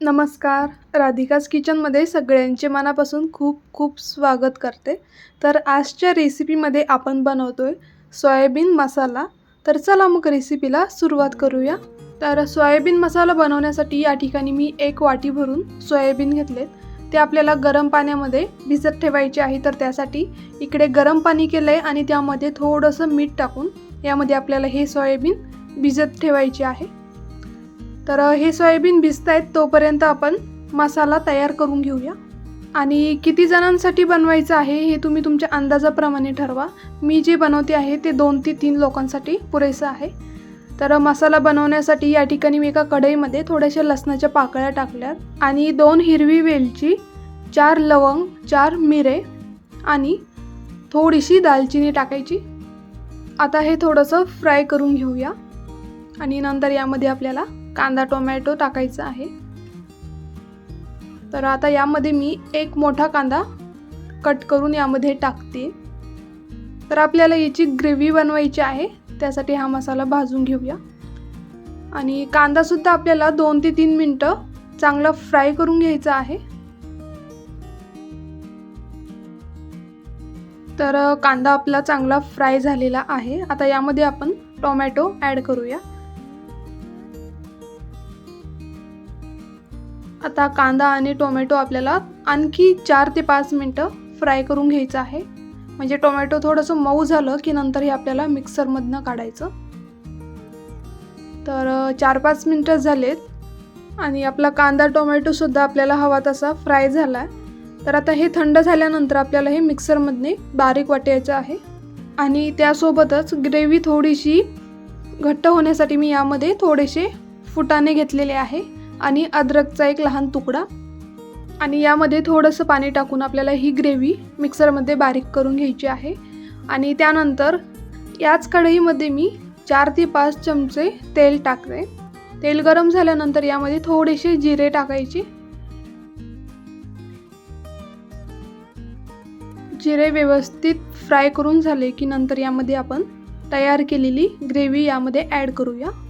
नमस्कार. राधिकाज किचनमध्ये सगळ्यांचे मनापासून खूप खूप स्वागत करते. तर आजच्या रेसिपीमध्ये आपण बनवतो आहे सोयाबीन मसाला तर चला मग रेसिपीला सुरुवात करूया. तर सोयाबीन मसाला बनवण्यासाठी या ठिकाणी मी एक वाटी भरून सोयाबीन घेतलेत. ते आपल्याला गरम पाण्यामध्ये भिजत ठेवायचे आहे तर त्यासाठी इकडे गरम पाणी केलं आहे आणि त्यामध्ये थोडंसं मीठ टाकून यामध्ये आपल्याला हे सोयाबीन भिजत ठेवायचे आहे. तर हे सोयाबीन भिजत आहेत तोपर्यंत आपण मसाला तयार करून घेऊया. आणि किती जणांसाठी बनवायचं आहे हे तुम्ही तुमच्या अंदाजाप्रमाणे ठरवा. मी जे बनवते आहे ते दोन ते तीन लोकांसाठी पुरेसं आहे. तर मसाला बनवण्यासाठी या ठिकाणी मी एका कढईमध्ये थोड्याशा लसणाच्या पाकळ्या टाकल्यात आणि दोन हिरवी वेलची चार लवंग चार मिरे आणि थोडीशी दालचिनी टाकायची. आता हे थोडंसं फ्राय करून घेऊया आणि नंतर यामध्ये आपल्याला कांदा टोमॅटो टाकायचा आहे. तर आता यामध्ये मी एक मोठा कांदा कट करून यामध्ये टाकते. तर आपल्याला याची ग्रेव्ही बनवायची आहे त्यासाठी हा मसाला भाजून घेऊया. आणि कांदासुद्धा आपल्याला दोन ते तीन मिनटं चांगला फ्राय करून घ्यायचा आहे. तर कांदा आपला चांगला फ्राय झालेला आहे. आता यामध्ये आपण टोमॅटो ॲड करूया. आता कांदा आणि टोमॅटो आपल्याला आणखी चार ते पाच मिनटं फ्राय करून घ्यायचं आहे. म्हणजे टोमॅटो थोडंसं मऊ झालं की नंतर हे आपल्याला मिक्सरमधनं काढायचं. तर चार पाच मिनटं झालेत आणि आपला कांदा टोमॅटोसुद्धा आपल्याला हवा तसा फ्राय झाला आहे तर आता हे थंड झाल्यानंतर आपल्याला हे मिक्सरमधने बारीक वाटायचं आहे. आणि त्यासोबतच ग्रेव्ही थोडीशी घट्ट होण्यासाठी मी यामध्ये थोडेसे फुटाणे घेतलेले आहे. आणि अद्रकचा एक लहान तुकडा. आणि यामध्ये थोडंसं पाणी टाकून आपल्याला ही ग्रेव्ही मिक्सरमध्ये बारीक करून घ्यायची आहे. आणि त्यानंतर याच कढईमध्ये मी चार ते पाच चमचे तेल टाकते. तेल गरम झाल्यानंतर यामध्ये थोडेसे जिरे टाकायचे. जिरे व्यवस्थित फ्राय करून झाले की नंतर यामध्ये आपण तयार केलेली ग्रेव्ही यामध्ये ॲड करूया.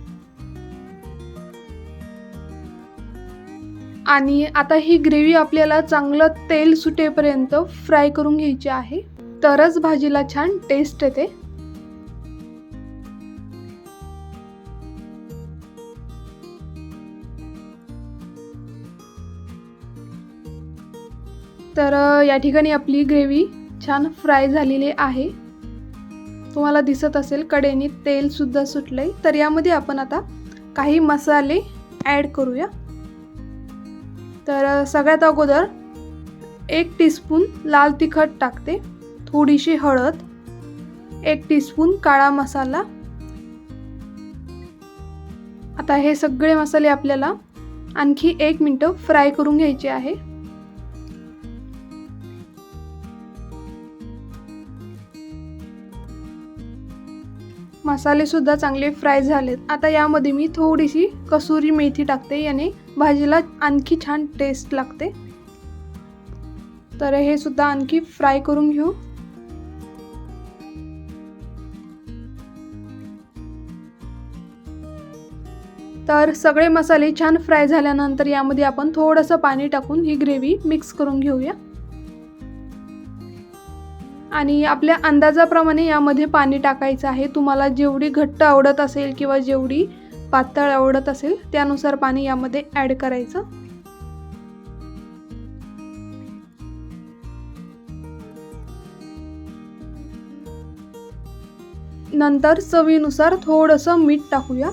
आणि आता ही ग्रेव्ही आपल्याला चांगलं तेल सुटेपर्यंत फ्राय करून घ्यायची आहे. तरच भाजीला छान टेस्ट येते. तर या ठिकाणी आपली ग्रेव्ही छान फ्राय झालेली आहे. तुम्हाला दिसत असेल कडेने तेलसुद्धा सुटलं आहे तर यामध्ये आपण आता काही मसाले ॲड करूया. तर सगळ्यात अगोदर एक टीस्पून लाल तिखट टाकते थोडीशी हळद एक टीस्पून काळा मसाला. आता हे सगळे मसाले आपल्याला आणखी एक मिनटं फ्राय करून घ्यायचे आहे. मसाले सुद्धा चांगले फ्राय झालेत. आता यामध्ये मी थोडीशी कसुरी मेथी टाकते याने भाजीला आणखी छान टेस्ट लागते. तर हे सुद्धा आणखी फ्राय करून घेऊ. तर सगळे मसाले छान फ्राय झाल्यानंतर यामध्ये आपण थोडंसं पाणी टाकून ही ग्रेव्ही मिक्स करून घेऊया. आणि आपल्या अंदाजाप्रमाणे यामध्ये पाणी टाकायचं आहे. तुम्हाला जेवढी घट्ट आवडत असेल किंवा जेवढी पातळ आवडत असेल त्यानुसार पाणी यामध्ये ॲड करायचं. नंतर चवीनुसार थोडंसं मीठ टाकूया.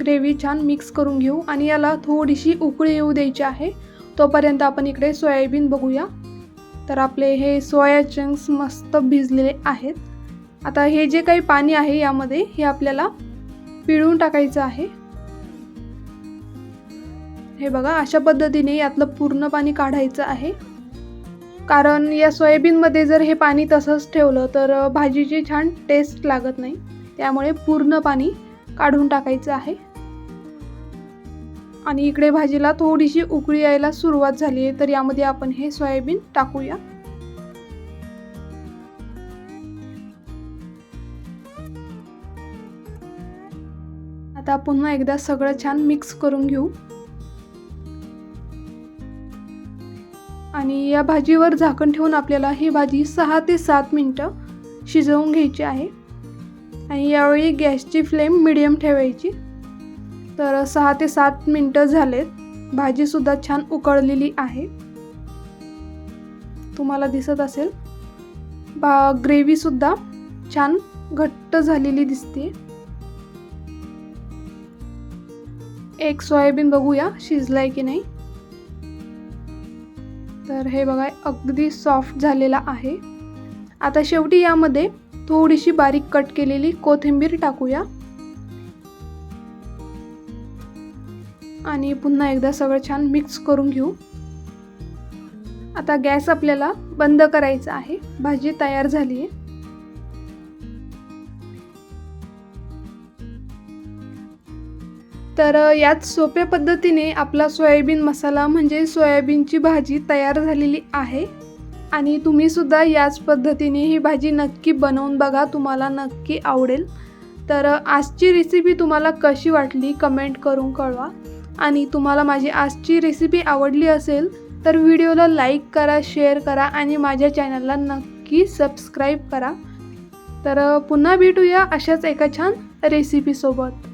ग्रेव्ही छान मिक्स करून घेऊ आणि याला थोडीशी उकळी येऊ द्यायची आहे. तोपर्यंत आपण इकडे सोयाबीन बघूया. तर आपले हे सोया चंक्स मस्त भिजलेले आहेत. आता हे जे काही पाणी आहे यामध्ये हे आपल्याला पिळून टाकायचं आहे. हे बघा अशा पद्धतीने यातलं पूर्ण पाणी काढायचं आहे. कारण या सोयाबीनमध्ये जर हे पाणी तसंच ठेवलं तर भाजीची छान टेस्ट लागत नाही. त्यामुळे पूर्ण पाणी काढून टाकायचं आहे. आणि इकडे भाजीला थोडीशी उकळी यायला सुरुवात झाली आहे. तर यामध्ये आपण हे सोयाबीन टाकूया. आता पुन्हा एकदा सगळं छान मिक्स करून घेऊ. आणि या भाजीवर झाकण ठेवून आपल्याला ही भाजी सहा ते सात मिनटं शिजवून घ्यायची आहे. आणि यावेळी गॅसची फ्लेम मिडियम ठेवायची. तर सहा ते सात मिनटं झालेत. भाजीसुद्धा छान उकळलेली आहे. तुम्हाला दिसत असेल बा ग्रेव्हीसुद्धा छान घट्ट झालेली दिसते एक सोयाबीन बघूया शिजलाय की नाही. तर हे बघा अगदी सॉफ्ट झालेला आहे. आता शेवटी यामध्ये थोडीशी बारीक कट केलेली कोथिंबीर टाकूया. आणि पुन्हा एकदा सगळं छान मिक्स करून घेऊ. आता गॅस आपल्याला बंद करायचा आहे. भाजी तयार झाली आहे. तर यात सोप्या पद्धतीने आपला सोयाबीन मसाला म्हणजे सोयाबीनची भाजी तयार झालेली आहे. आणि तुम्हीसुद्धा याच पद्धतीने ही भाजी नक्की बनवून बघा. तुम्हाला नक्की आवडेल. तर आजची रेसिपी तुम्हाला कशी वाटली? कमेंट करून कळवा. आणि तुम्हाला माझी आजची रेसिपी आवडली असेल तर व्हिडिओला लाईक करा शेअर करा आणि माझ्या चॅनलला नक्की सबस्क्राईब करा. तर पुन्हा भेटूया अशाच एका छान रेसिपीसोबत